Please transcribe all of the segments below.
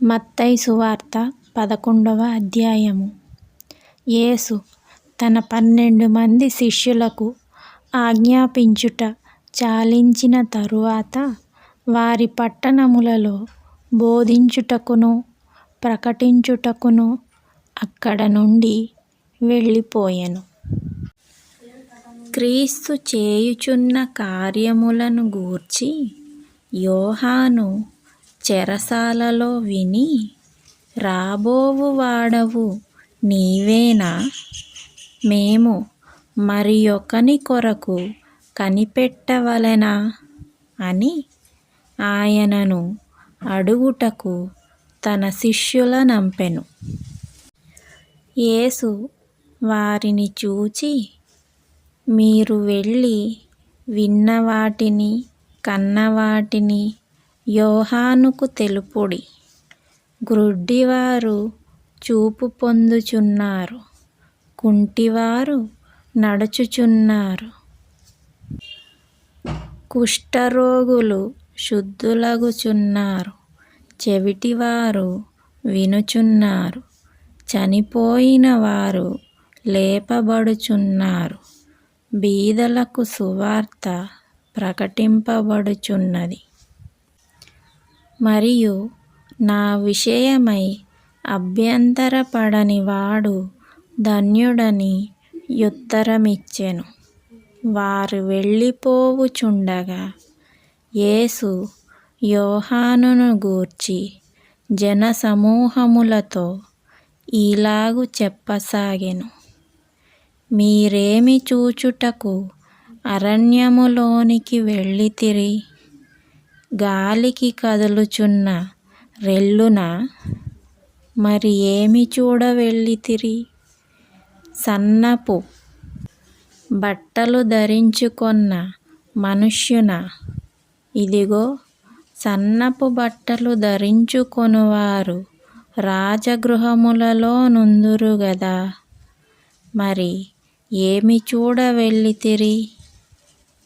మత్తయి సువార్త పదకొండవ అధ్యాయము యేసు తన పన్నెండు మంది శిష్యులకు ఆజ్ఞాపించుట చాలించిన తరువాత వారి పట్టణములలో బోధించుటకును ప్రకటించుటకును అక్కడ నుండి వెళ్ళిపోయెను. క్రీస్తు చేయుచున్న కార్యములను గూర్చి యోహాను చెరసాలలో విని రాబోవు వాడవు నీవేనా మేము మరియొకని కొరకు కనిపెట్టవలెనా అని ఆయనను అడుగుటకు తన శిష్యులనంపెను. యేసు వారిని చూచి మీరు వెళ్ళి విన్నవాటిని కన్నవాటిని యోహానుకు తెలుపుడి. గ్రుడ్డివారు చూపు పొందుచున్నారు. కుంటివారు నడుచుచున్నారు. కుష్ఠరోగులు శుద్ధులగుచున్నారు. చెవిటివారు వినుచున్నారు. చనిపోయిన వారు లేపబడుచున్నారు. బీదలకు సువార్త ప్రకటింపబడుచున్నది. మరియు నా విషయమై అభ్యంతరపడని వాడు ధన్యుడని యుత్తరమిచ్చెను. వారు వెళ్ళిపోవుచుండగా యేసు యోహానును గూర్చి జనసమూహములతో ఈలాగు చెప్పసాగెను. మీరేమి చూచుటకు అరణ్యములోనికి వెళ్ళితిరి గాలికి కదులుచున్న రెల్లున మరి ఏమి చూడ వెళ్ళితిరి? సన్నపు బట్టలు ధరించుకొన్న మనుష్యున ఇదిగో సన్నపు బట్టలు ధరించుకొనువారు రాజగృహములలో నుందురు గదా? మరి ఏమి చూడ వెళ్ళితిరి?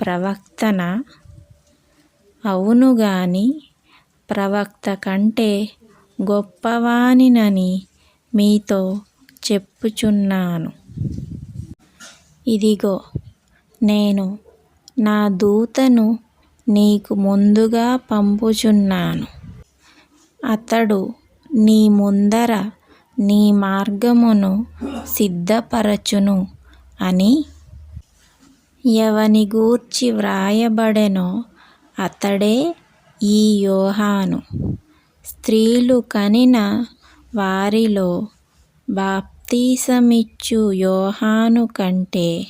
ప్రవక్తన అవును గాని ప్రవక్త కంటే గొప్పవానినని మీతో చెప్పుచున్నాను. ఇదిగో నేను నా దూతను నీకు ముందుగా పంపుచున్నాను. అతడు నీ ముందర నీ మార్గమును సిద్ధపరచును అని ఎవని గూర్చి వ్రాయబడెనో అతడే ఈ యోహాను. స్త్రీలు కనిన వారిలో బాప్తీసమిచ్చు యోహాను కంటే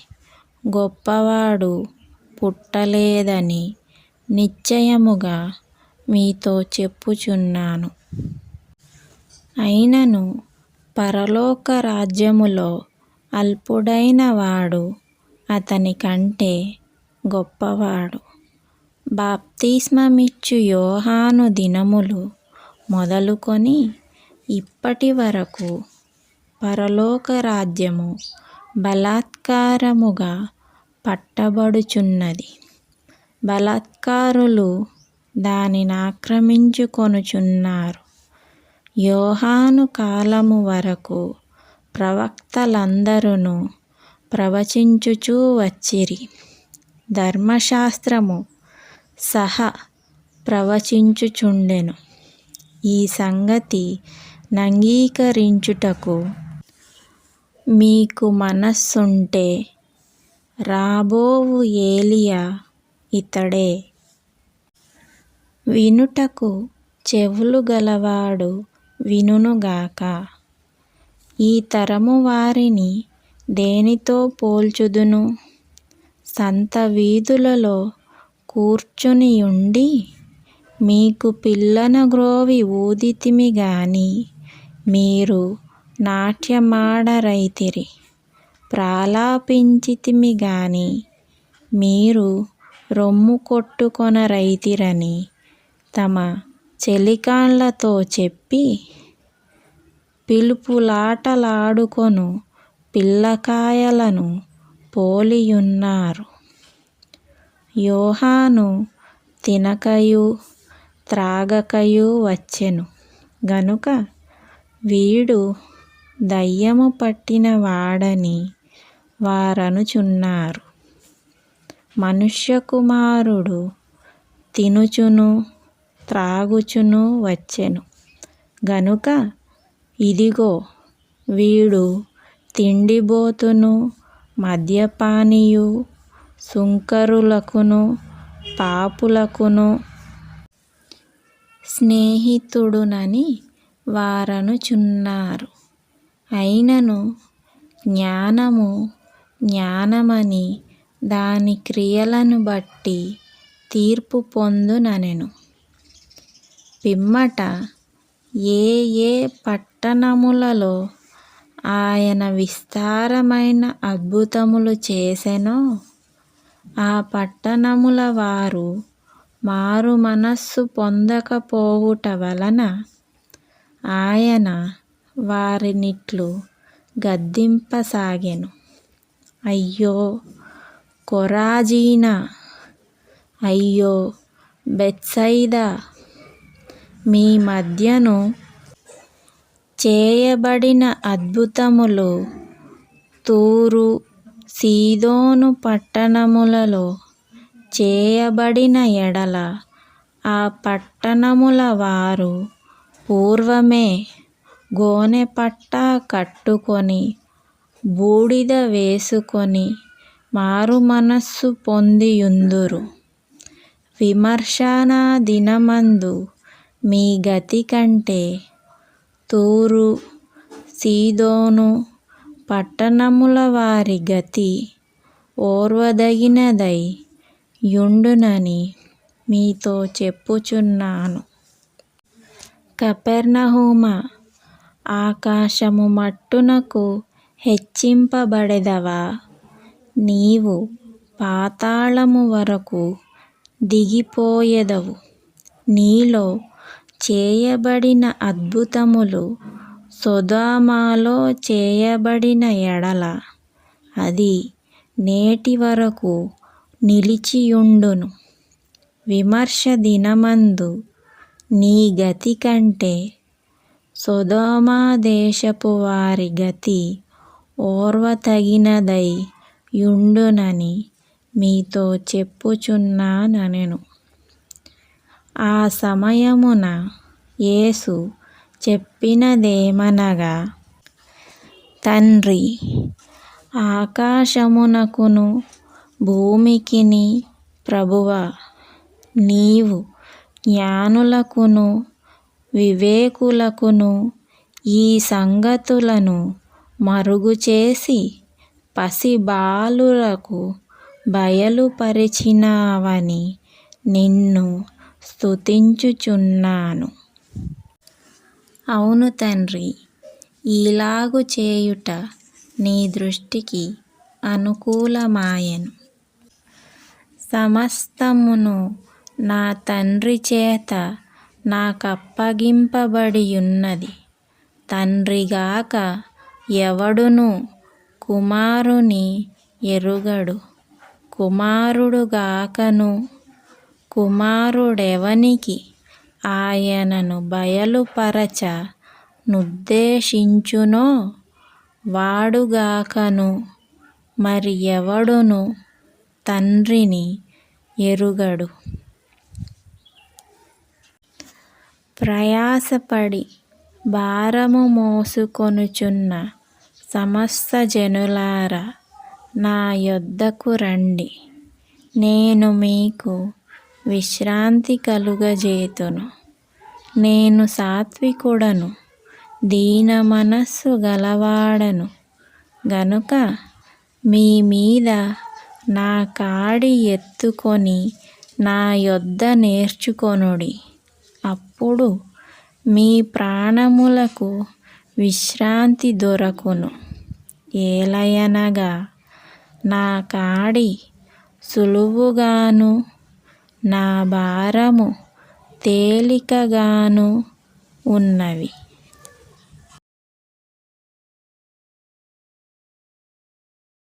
గొప్పవాడు పుట్టలేదని నిశ్చయముగా మీతో చెప్పుచున్నాను. అయినను పరలోక రాజ్యములో అల్పుడైన వాడు అతని కంటే గొప్పవాడు. బాప్తిస్మమిచ్చు యోహాను దినములు మొదలుకొని ఇప్పటివరకు పరలోక రాజ్యము బలాత్కారముగా పట్టబడుచున్నది. బలాత్కారులు దానిని ఆక్రమించుకొనుచున్నారు యోహాను కాలము వరకు ప్రవక్తలందరును ప్రవచించుచూ వచ్చిరి. ధర్మశాస్త్రము సహా ప్రవచించుచుండెను. ఈ సంగతి నంగీకరించుటకు మీకు మనస్సుంటే రాబోవు ఏలియా ఇతడే. వినుటకు చెవులు గలవాడు వినును గాక. ఈ తరము వారిని దేనితో పోల్చుదును సంత వీధులలో కూర్చునియుండి మీకు పిల్లనగ్రోవి ఊదితిమి గాని మీరు నాట్యమాడరైతిరి. ప్రాలాపించితిమి గాని మీరు రొమ్ము కొట్టుకొనరైతిరని తమ చెలికాండ్లతో చెప్పి పిలుపులాటలాడుకొను పిల్లకాయలను పోలియున్నారు. యోహాను తినకయు త్రాగకయు వచ్చెను. గనుక వీడు దయ్యము పట్టిన వాడని వారనుచున్నారు మనుష్య కుమారుడు తినుచును త్రాగుచును వచ్చెను గనుక ఇదిగో వీడు తిండిబోతును మద్యపానియు సుంకరులకును పాపులకును స్నేహితుడునని వారనుచున్నారు. అయినను జ్ఞానము జ్ఞానమని దాని క్రియలను బట్టి తీర్పు పొందుననెను. పిమ్మట ఏ ఏ పట్టణములలో ఆయన విస్తారమైన అద్భుతములు చేసెనో ఆ పట్టణముల వారు మారు మనస్సు పొందకపోవుట వలన ఆయన వారినిట్లు గద్దింపసాగెను. అయ్యో కొరాజీనా! అయ్యో బెత్సైదా మీ మధ్యను చేయబడిన అద్భుతములు తూరు సీదోను పట్టణములలో చేయబడిన ఎడల ఆ పట్టణముల వారు పూర్వమే గోనెపట్టా కట్టుకొని బూడిద వేసుకొని మారు మనస్సు పొందియుందురు. విమర్శన దినమందు మీ గతి కంటే తూరు సీదోను పట్టణముల వారి గతి ఓర్వదగినదై యుండునని మీతో చెప్పుచున్నాను. కపెర్నహూమ ఆకాశము మట్టునకు హెచ్చింపబడెదవా? నీవు పాతాళము వరకు దిగిపోయెదవు. నీలో చేయబడిన అద్భుతములు సొదొమలో చేయబడిన ఎడల అది నేటి వరకు నిలిచియుండును. విమర్శ దినమందు నీ గతి కంటే సొదొమ దేశపు వారి గతి ఓర్వతగినదై యుండునని మీతో చెప్పుచున్నాననెను. ఆ సమయమున యేసు చెప్పినదేమనగా తండ్రి ఆకాశమునకును భూమికిని ప్రభువా నీవు జ్ఞానులకును వివేకులకును ఈ సంగతులను మరుగుచేసి పసిబాలురకు బయలుపరిచినావని నిన్ను స్తుతించుచున్నాను. అవును తండ్రి ఈలాగు చేయుట నీ దృష్టికి అనుకూలమాయెను. సమస్తమును నా తండ్రి చేత నాకప్పగింపబడియున్నది. తండ్రిగాక ఎవడునూ కుమారుని ఎరుగడు. కుమారుడు గాకను కుమారుడెవనికి ఆయనను బయలుపరచ నుద్దేశించునో వాడుగాకను మరి ఎవడునూ? తండ్రిని ఎరుగడు. ప్రయాసపడి భారము మోసుకొనుచున్న సమస్త జనులారా నా యొద్దకు రండి. నేను మీకు విశ్రాంతి కలుగజేతును నేను సాత్వికుడను దీన మనస్సు గలవాడను. గనుక మీ మీద నా కాడి ఎత్తుకొని నా యొద్ద నేర్చుకొనుడి. అప్పుడు మీ ప్రాణములకు విశ్రాంతి దొరకును. ఏలయనగా నా కాడి సులువుగాను నా భారము తేలికగాను ఉన్నవి.